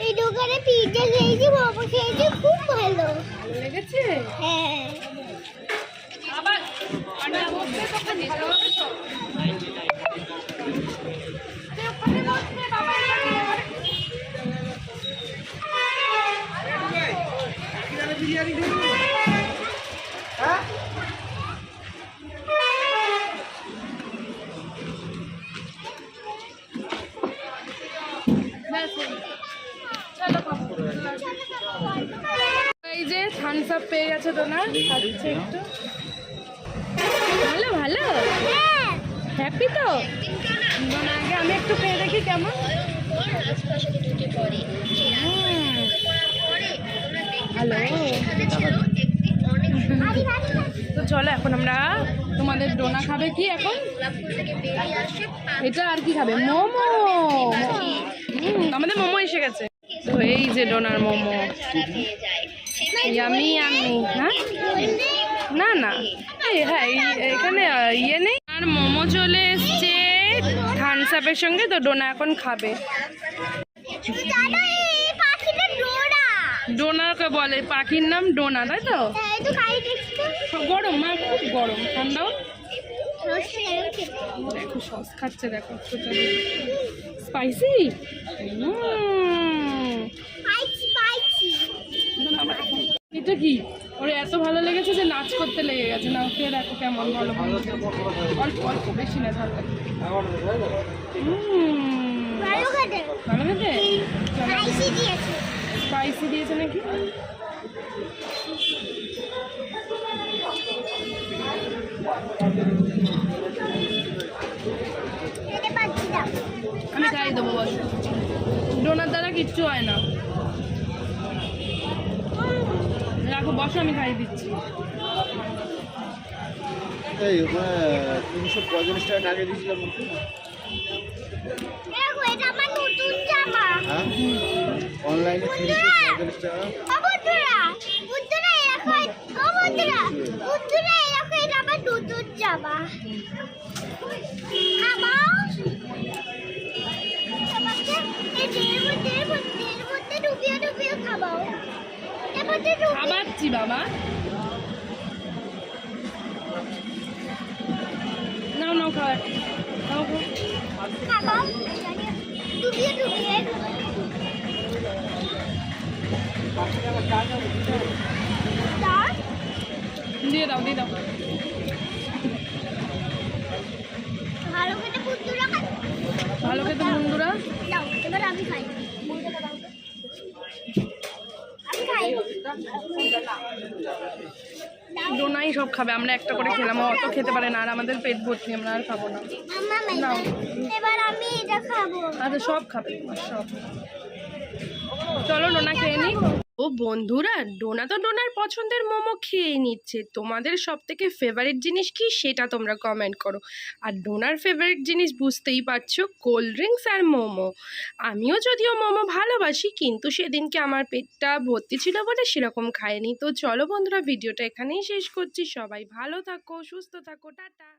এই দোকানে পিজ্জা খেয়েছি মোমো খেয়েছি খুব ভালো। লেগেছে? হ্যাঁ। আবার অন্য বসতে কখন নিয়ে হবে তো এই যে থামস আপ পেয়ে গেছে তো না খাচ্ছে একটু। ভালো ভালো? হ্যাঁ হ্যাপি তো আগে আমি একটু পেয়ে দেখি কেমন। হ্যালো তো চলো, এখন আমরা তোমাদের ডোনা খাবে কি এখন? এটা আর কি খাবে? মোমো। আমাদের মোমো এসে গেছে। তো এই যে ডোনার মোমো। ইয়ামি ইয়ামি হ্যাঁ? না না। এই হ্যাঁ এখানে ইয়ে নেই। আর মোমো চলে এসছে থামস আপের সঙ্গে তো ডোনা এখন খাবে। ডোনাকে বলে পাখির নাম ডোনা তাই তো? গরম মা খুব গরম। ঠান্ডাও দেখো সস খাচ্ছে দেখো স্পাইসি কি? ওর, এত ভালো লেগেছে যে নাচ করতে লেগে গেছে। না, ওকে দেখো কেমন ভালো ভালো অল্প অল্প, বেশি না ভালো ভালো খেতে? স্পাইসি দিয়েছে নাকি? আমি খাই দেবো, বস। ডোনার দ্বারা কিচ্ছু হয় না। রাখো বসো আমি খাই দিচ্ছি। এই তিনশো পঁয়তাল্লিশ টাকা টাকা দিয়েছিলাম দেখো এটা আমার নতুন জামা। হ্যাঁ? অনলাইনে তিনশো পঁয়তাল্লিশ টাকা। ও খাবাচ্ছি বাবা। নাও নাও ডুবিয়ে দাও দিয়ে দাও দিয়ে দাও। ভালো খেতে বন্ধুরা? দাও এবার আমি খাই আমি খাই ডোনাই সব খাবে আমরা একটা করে খেলাম অত খেতে পারে না আর আমাদের পেট ভর্তি আমরা আর খাব না। আচ্ছা সব খাবে সব। চলো ডোনা খেয়ে নি। ও বন্ধুরা, ডোনা তো ডোনার পছন্দের মোমো খেয়ে নিচ্ছে। তোমাদের সব থেকে ফেভারিট জিনিস কি সেটা তোমরা কমেন্ট করো। আর ডোনার ফেভারিট জিনিস বুঝতেই পারছ কোল্ড ড্রিঙ্কস আর মোমো। আমিও যদিও মোমো ভালোবাসি, কিন্তু সেদিনকে আমার পেটটা ভর্তি ছিল বলে সেরকম খায়নি তো চলো বন্ধুরা, ভিডিওটা এখানেই শেষ করছি। সবাই ভালো থাকো, সুস্থ থাকো, টাটা।